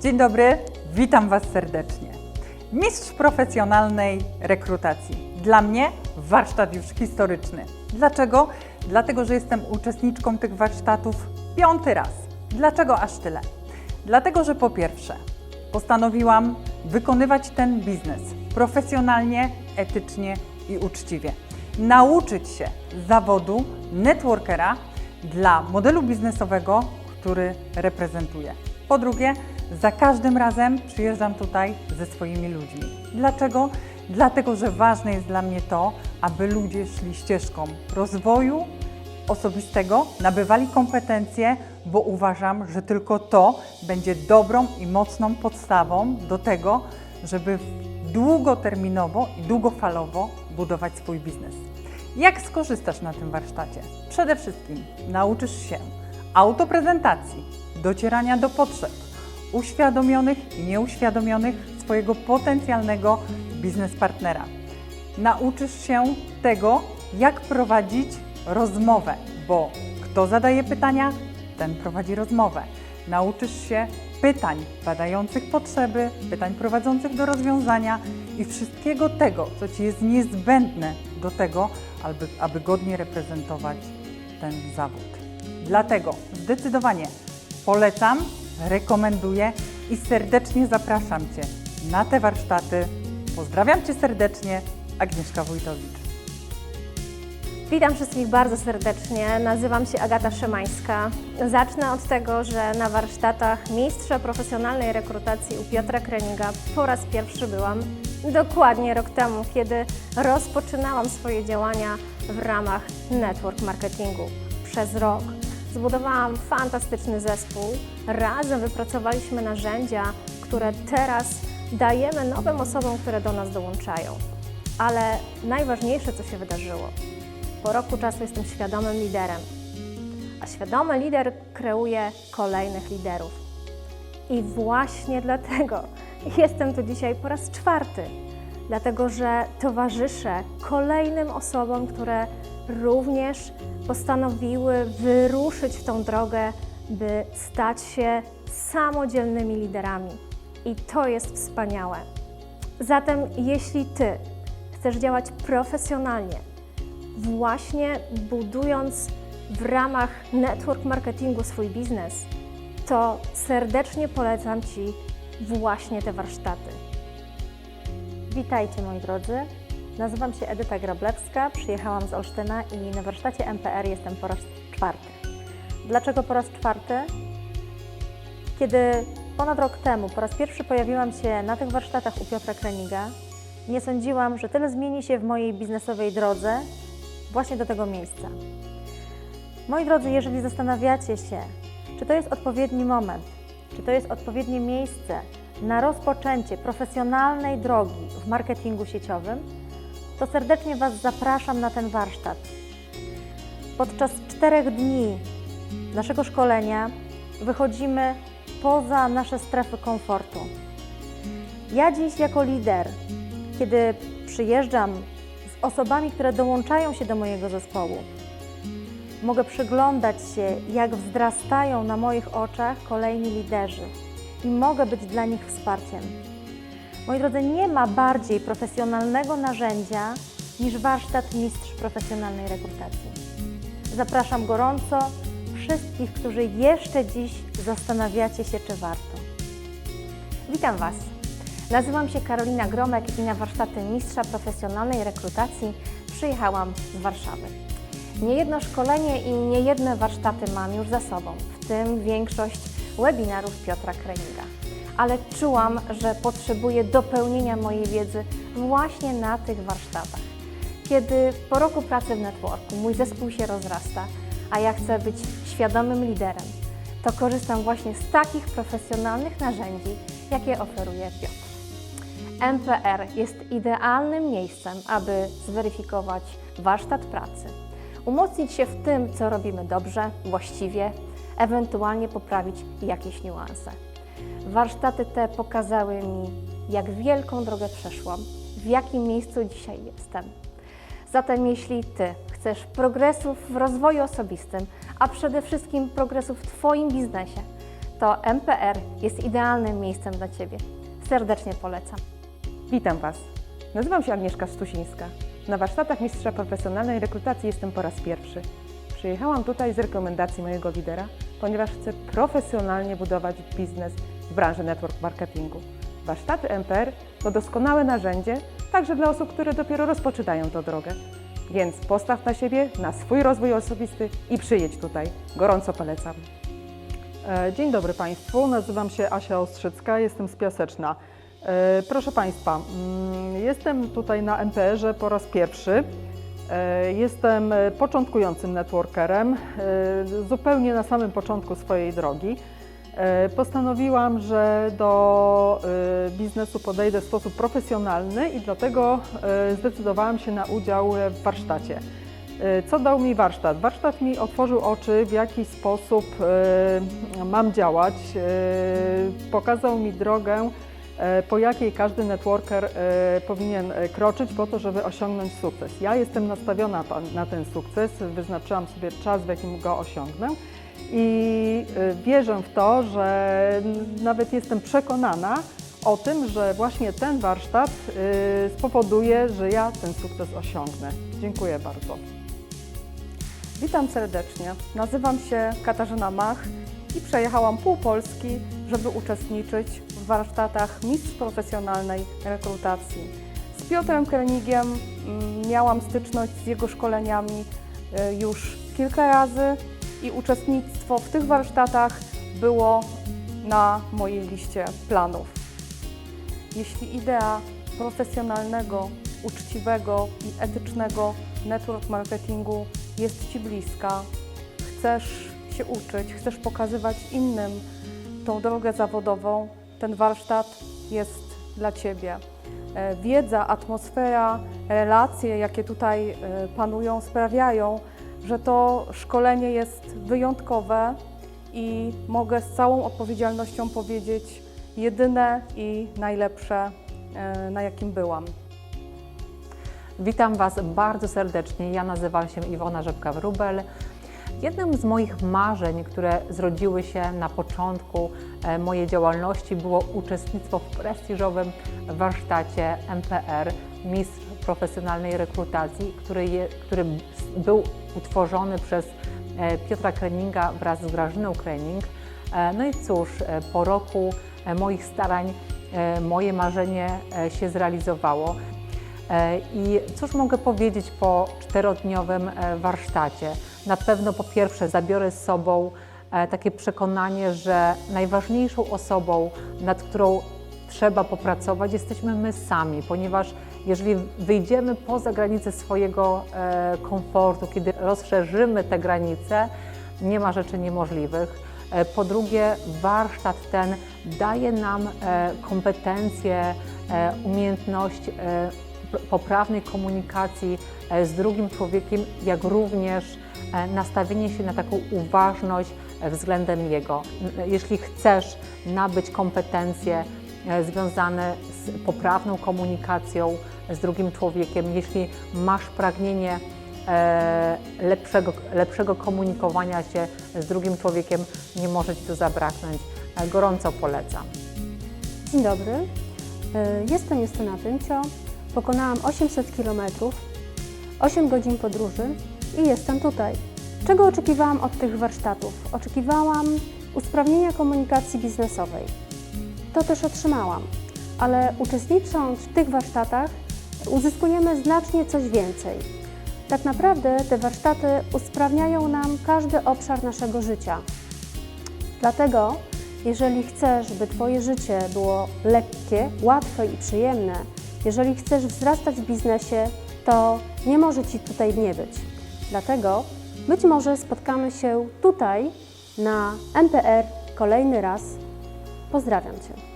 Dzień dobry, witam Was serdecznie. Mistrz profesjonalnej rekrutacji. Dla mnie warsztat już historyczny. Dlaczego? Dlatego, że jestem uczestniczką tych warsztatów piąty raz. Dlaczego aż tyle? Dlatego, że po pierwsze, postanowiłam wykonywać ten biznes profesjonalnie, etycznie i uczciwie. Nauczyć się zawodu networkera dla modelu biznesowego, który reprezentuję. Po drugie, za każdym razem przyjeżdżam tutaj ze swoimi ludźmi. Dlaczego? Dlatego, że ważne jest dla mnie to, aby ludzie szli ścieżką rozwoju osobistego, nabywali kompetencje, bo uważam, że tylko to będzie dobrą i mocną podstawą do tego, żeby długoterminowo i długofalowo budować swój biznes. Jak skorzystasz na tym warsztacie? Przede wszystkim nauczysz się autoprezentacji, docierania do potrzeb uświadomionych i nieuświadomionych swojego potencjalnego biznes partnera. Nauczysz się tego, jak prowadzić rozmowę, bo kto zadaje pytania, ten prowadzi rozmowę. Nauczysz się pytań badających potrzeby, pytań prowadzących do rozwiązania i wszystkiego tego, co Ci jest niezbędne do tego, aby, aby godnie reprezentować ten zawód. Dlatego zdecydowanie polecam, rekomenduję i serdecznie zapraszam Cię na te warsztaty. Pozdrawiam Cię serdecznie, Agnieszka Wójtowicz. Witam wszystkich bardzo serdecznie. Nazywam się Agata Szymańska. Zacznę od tego, że na warsztatach mistrza profesjonalnej rekrutacji u Piotra Kreninga po raz pierwszy byłam dokładnie rok temu, kiedy rozpoczynałam swoje działania w ramach network marketingu. Przez rok zbudowałam fantastyczny zespół. Razem wypracowaliśmy narzędzia, które teraz dajemy nowym osobom, które do nas dołączają. Ale najważniejsze, co się wydarzyło, po roku czasu jestem świadomym liderem, a świadomy lider kreuje kolejnych liderów. I właśnie dlatego jestem tu dzisiaj po raz czwarty, dlatego że towarzyszę kolejnym osobom, które również postanowiły wyruszyć w tą drogę, by stać się samodzielnymi liderami. I to jest wspaniałe. Zatem, jeśli Ty chcesz działać profesjonalnie, właśnie budując w ramach network marketingu swój biznes, to serdecznie polecam Ci właśnie te warsztaty. Witajcie moi drodzy. Nazywam się Edyta Grablewska, przyjechałam z Olsztyna i na warsztacie MPR jestem po raz czwarty. Dlaczego po raz czwarty? Kiedy ponad rok temu po raz pierwszy pojawiłam się na tych warsztatach u Piotra Kreniga, nie sądziłam, że tyle zmieni się w mojej biznesowej drodze właśnie do tego miejsca. Moi drodzy, jeżeli zastanawiacie się, czy to jest odpowiedni moment, czy to jest odpowiednie miejsce na rozpoczęcie profesjonalnej drogi w marketingu sieciowym, to serdecznie Was zapraszam na ten warsztat. Podczas czterech dni naszego szkolenia wychodzimy poza nasze strefy komfortu. Ja dziś jako lider, kiedy przyjeżdżam z osobami, które dołączają się do mojego zespołu, mogę przyglądać się, jak wzrastają na moich oczach kolejni liderzy i mogę być dla nich wsparciem. Moi drodzy, nie ma bardziej profesjonalnego narzędzia niż warsztat mistrz profesjonalnej rekrutacji. Zapraszam gorąco wszystkich, którzy jeszcze dziś zastanawiacie się, czy warto. Witam Was. Nazywam się Karolina Gromek i na warsztaty Mistrza Profesjonalnej Rekrutacji przyjechałam z Warszawy. Niejedno szkolenie i niejedne warsztaty mam już za sobą, w tym większość webinarów Piotra Kreninga. Ale czułam, że potrzebuję dopełnienia mojej wiedzy właśnie na tych warsztatach. Kiedy po roku pracy w networku mój zespół się rozrasta, a ja chcę być świadomym liderem, to korzystam właśnie z takich profesjonalnych narzędzi, jakie oferuje Piotr. MPR jest idealnym miejscem, aby zweryfikować warsztat pracy, umocnić się w tym, co robimy dobrze, właściwie, ewentualnie poprawić jakieś niuanse. Warsztaty te pokazały mi, jak wielką drogę przeszłam, w jakim miejscu dzisiaj jestem. Zatem jeśli Ty chcesz progresów w rozwoju osobistym, a przede wszystkim progresów w Twoim biznesie, to MPR jest idealnym miejscem dla Ciebie. Serdecznie polecam. Witam Was. Nazywam się Agnieszka Stusińska. Na warsztatach Mistrza Profesjonalnej Rekrutacji jestem po raz pierwszy. Przyjechałam tutaj z rekomendacji mojego lidera, ponieważ chcę profesjonalnie budować biznes w branży network marketingu. Warsztaty MPR to doskonałe narzędzie także dla osób, które dopiero rozpoczynają tę drogę. Więc postaw na siebie, na swój rozwój osobisty i przyjedź tutaj. Gorąco polecam. E, Dzień dobry Państwu, nazywam się Asia Ostrzycka, jestem z Piaseczna. E, Proszę Państwa, mm, jestem tutaj na MPR-ze po raz pierwszy. E, Jestem e, początkującym networkerem, e, zupełnie na samym początku swojej drogi. Postanowiłam, że do biznesu podejdę w sposób profesjonalny i dlatego zdecydowałam się na udział w warsztacie. Co dał mi warsztat? Warsztat mi otworzył oczy, w jaki sposób mam działać. Pokazał mi drogę, po jakiej każdy networker e, powinien e, kroczyć po to, żeby osiągnąć sukces. Ja jestem nastawiona na ten sukces, wyznaczyłam sobie czas, w jakim go osiągnę. I e, wierzę w to, że nawet jestem przekonana o tym, że właśnie ten warsztat e, spowoduje, że ja ten sukces osiągnę. Dziękuję bardzo. Witam serdecznie. Nazywam się Katarzyna Mach i przejechałam pół Polski, żeby uczestniczyć warsztatach Mistrz Profesjonalnej Rekrutacji. Z Piotrem Krenigiem mm, miałam styczność z jego szkoleniami y, już kilka razy i uczestnictwo w tych warsztatach było na mojej liście planów. Jeśli idea profesjonalnego, uczciwego i etycznego network marketingu jest Ci bliska, chcesz się uczyć, chcesz pokazywać innym tą drogę zawodową, ten warsztat jest dla Ciebie. E, Wiedza, atmosfera, relacje, jakie tutaj e, panują, sprawiają, że to szkolenie jest wyjątkowe i mogę z całą odpowiedzialnością powiedzieć jedyne i najlepsze, e, na jakim byłam. Witam Was bardzo serdecznie. Ja nazywam się Iwona Rzepka-Wrubel. Jednym z moich marzeń, które zrodziły się na początku e, mojej działalności, było uczestnictwo w prestiżowym warsztacie MPR Mistrz Profesjonalnej Rekrutacji, który, je, który był utworzony przez e, Piotra Kreninga wraz z Grażyną Krening. E, No i cóż, po roku moich starań moje marzenie się zrealizowało. E, I cóż mogę powiedzieć po czterodniowym e, warsztacie? Na pewno po pierwsze zabiorę z sobą e, takie przekonanie, że najważniejszą osobą, nad którą trzeba popracować, jesteśmy my sami, ponieważ jeżeli wyjdziemy poza granice swojego komfortu, kiedy rozszerzymy te granice, nie ma rzeczy niemożliwych. Po drugie, warsztat ten daje nam kompetencje, umiejętność poprawnej komunikacji e, z drugim człowiekiem, jak również e, nastawienie się na taką uważność e, względem jego. Jeśli chcesz nabyć kompetencje związane z poprawną komunikacją z drugim człowiekiem, jeśli masz pragnienie lepszego, lepszego komunikowania się z drugim człowiekiem, nie może Ci to zabraknąć. Gorąco polecam. Dzień dobry, jestem Justyna Tyncio. Pokonałam 800 km, 8 godzin podróży i jestem tutaj. Czego oczekiwałam od tych warsztatów? Oczekiwałam usprawnienia komunikacji biznesowej. To też otrzymałam, ale uczestnicząc w tych warsztatach uzyskujemy znacznie coś więcej. Tak naprawdę te warsztaty usprawniają nam każdy obszar naszego życia. Dlatego, jeżeli chcesz, by Twoje życie było lekkie, łatwe i przyjemne, jeżeli chcesz wzrastać w biznesie, to nie może Ci tutaj nie być. Dlatego być może spotkamy się tutaj na MPR kolejny raz. Pozdrawiam Cię.